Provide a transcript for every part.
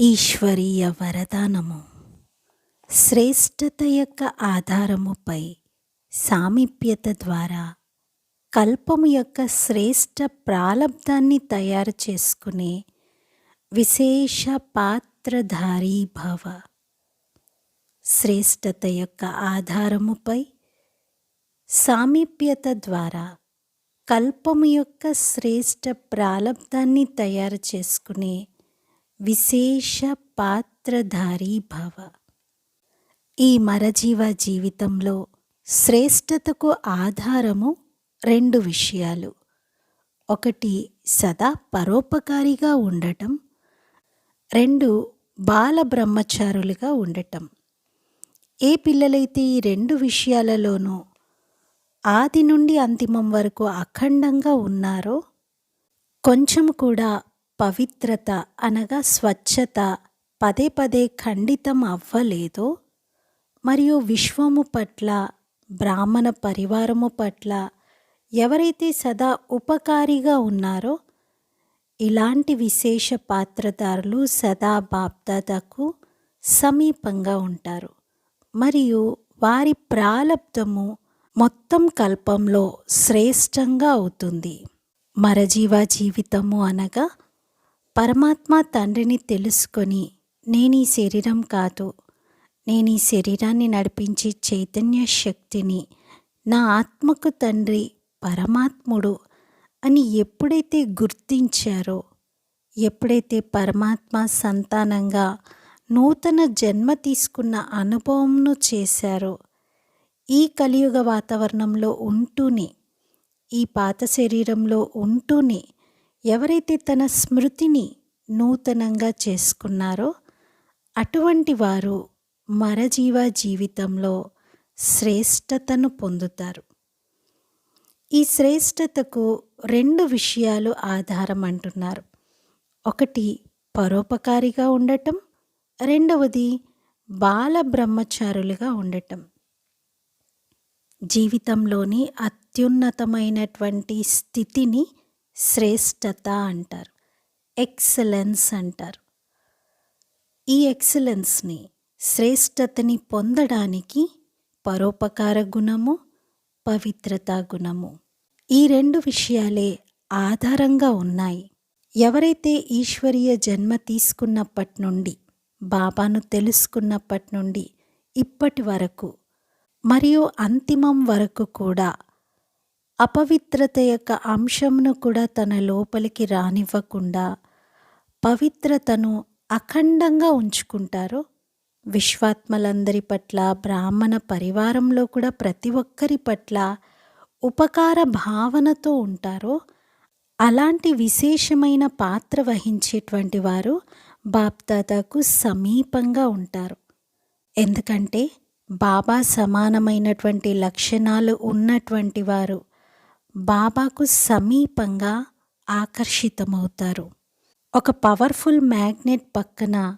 ఈశ్వరీయ వరదానము. శ్రేష్టత యొక్క ఆధారముపై సామీప్యత ద్వారా కల్పము యొక్క శ్రేష్ట ప్రాలబ్ధాన్ని తయారు చేసుకునే విశేష పాత్రధారీ భవ. శ్రేష్టత యొక్క ఆధారముపై సామీప్యత ద్వారా కల్పము యొక్క శ్రేష్ట ప్రాలబ్ధాన్ని తయారు చేసుకునే విశేష పాత్రధారీ భవ. ఈ మరజీవ జీవితంలో శ్రేష్టతకు ఆధారము రెండు విషయాలు. ఒకటి సదా పరోపకారిగా ఉండటం. రెండు బాల బ్రహ్మచారులుగా ఉండటం. ఏ పిల్లలైతే ఈ రెండు విషయాలలోనూ ఆది నుండి అంతిమం వరకు అఖండంగా ఉన్నారో కొంచెం కూడా పవిత్రత అనగా స్వచ్ఛత పదే పదే ఖండితం అవ్వలేదో? మరియు విశ్వము పట్ల బ్రాహ్మణ పరివారము పట్ల ఎవరైతే సదా ఉపకారిగా ఉన్నారో ఇలాంటి విశేష పాత్రదారులు సదా బాప్దాదాకు సమీపంగా ఉంటారు. మరియు వారి ప్రాలబ్ధము మొత్తం కల్పంలో శ్రేష్టంగా అవుతుంది. మరజీవ జీవితము అనగా పరమాత్మ తండ్రిని తెలుసుకొని నేను ఈ శరీరం కాదు నేను ఈ శరీరాన్ని నడిపించే చైతన్య శక్తిని నా ఆత్మకు తండ్రి పరమాత్ముడు అని ఎప్పుడైతే గుర్తించారో ఎప్పుడైతే పరమాత్మ సంతానంగా నూతన జన్మ తీసుకున్న అనుభవంను చేశారో ఈ కలియుగ వాతావరణంలో ఉంటూనే ఈ పాత శరీరంలో ఉంటూనే ఎవరైతే తన స్మృతిని నూతనంగా చేసుకున్నారో అటువంటి వారు మరజీవ జీవితంలో శ్రేష్టతను పొందుతారు. ఈ శ్రేష్టతకు రెండు విషయాలు ఆధారం అంటున్నారు. ఒకటి పరోపకారిగా ఉండటం. రెండవది బాల బ్రహ్మచారులుగా ఉండటం. జీవితంలోని అత్యున్నతమైనటువంటి స్థితిని శ్రేష్టత అంటారు. ఎక్సలెన్స్ అంటారు. ఈ ఎక్సలెన్స్ని శ్రేష్టతని పొందడానికి పరోపకార గుణము పవిత్రత గుణము. ఈ రెండు విషయాలే ఆధారంగా ఉన్నాయి. ఎవరైతే ఈశ్వరీయ జన్మ తీసుకున్నప్పటి నుండి బాబాను తెలుసుకున్నప్పటి నుండి ఇప్పటి వరకు మరియు అంతిమం వరకు కూడా అపవిత్రత యొక్క అంశంను కూడా తన లోపలికి రానివ్వకుండా పవిత్రతను అఖండంగా ఉంచుకుంటారో విశ్వాత్మలందరి పట్ల బ్రాహ్మణ పరివారంలో కూడా ప్రతి ఒక్కరి పట్ల ఉపకార భావనతో ఉంటారో అలాంటి విశేషమైన పాత్ర వహించేటువంటి వారు బాప్దాదాకు సమీపంగా ఉంటారు. ఎందుకంటే బాబా సమానమైనటువంటి లక్షణాలు ఉన్నటువంటి వారు బాబాకు సమీపంగా ఆకర్షితమవుతారు. ఒక పవర్ఫుల్ మ్యాగ్నెట్ పక్కన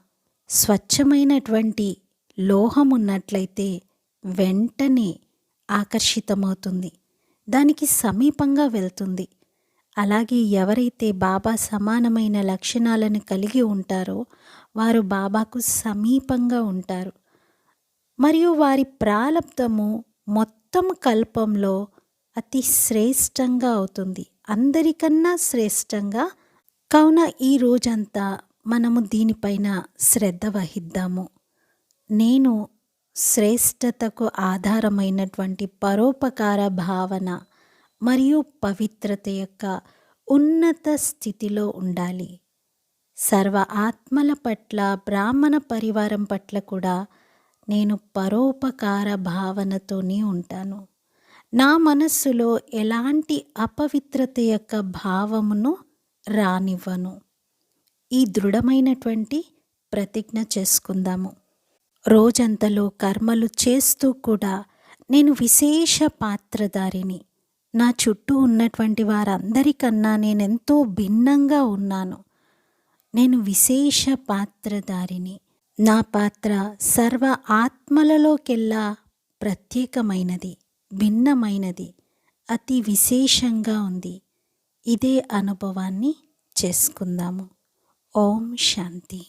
స్వచ్ఛమైనటువంటి లోహం ఉన్నట్లయితే వెంటనే ఆకర్షితమవుతుంది. దానికి సమీపంగా వెళ్తుంది. అలాగే ఎవరైతే బాబా సమానమైన లక్షణాలను కలిగి ఉంటారో వారు బాబాకు సమీపంగా ఉంటారు. మరియు వారి ప్రాలబ్ధము మొత్తం కల్పంలో అతి శ్రేష్టంగా అవుతుంది. అందరికన్నా శ్రేష్టంగా. కావున ఈ రోజంతా మనము దీనిపైన శ్రద్ధ వహిద్దాము. నేను శ్రేష్టతకు ఆధారమైనటువంటి పరోపకార భావన మరియు పవిత్రత యొక్క ఉన్నత స్థితిలో ఉండాలి. సర్వ ఆత్మల పట్ల బ్రాహ్మణ పరివారం పట్ల కూడా నేను పరోపకార భావనతోనే ఉంటాను. నా మనస్సులో ఎలాంటి అపవిత్రత యొక్క భావమును రానివ్వను. ఈ దృఢమైనటువంటి ప్రతిజ్ఞ చేసుకుందాము. రోజంతలో కర్మలు చేస్తూ కూడా నేను విశేష పాత్రధారిని. నా చుట్టూ ఉన్నటువంటి వారందరికన్నా నేనెంతో భిన్నంగా ఉన్నాను. నేను విశేష పాత్రధారిని. నా పాత్ర సర్వ ఆత్మలలోకెల్లా ప్రత్యేకమైనది. భిన్నమైనది అతి విశేషంగా ఉంది. ఇదే అనుభవాన్ని చేసుకుందాము. ఓం శాంతి.